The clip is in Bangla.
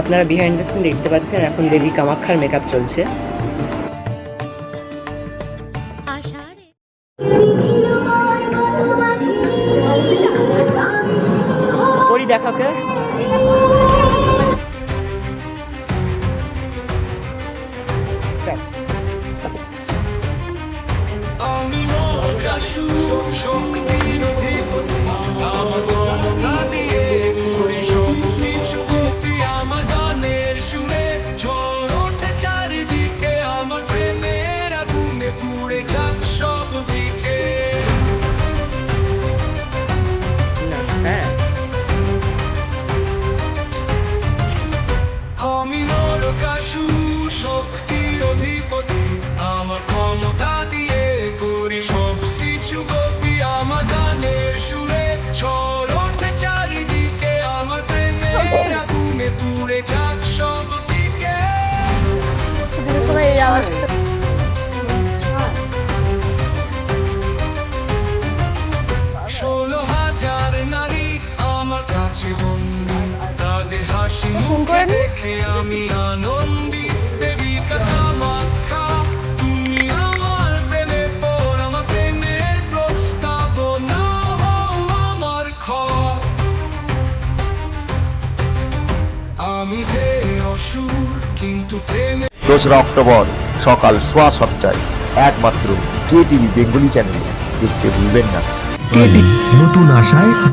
আপনারা বিহাইন্ড দ্য সিন দেখতে পাচ্ছেন এখন দেবী কামাক্ষার মেকআপ চলছে। করি দেখাকে। নরকাসু শক্তির অধিপতি। আমার ক্ষমতা দিয়ে করি সব কিছু গতি। আমার গানের সুরে ওঠে চারিদিকে। আমার প্রেমের আগুনে পুড়ে যাক প্রেমে দোসরা অক্টোবর সকাল সোয়া সাতটায়। একমাত্র কে টিভি বেঙ্গলি চ্যানেলে দেখতে ভুলবেন না। নতুন আশায়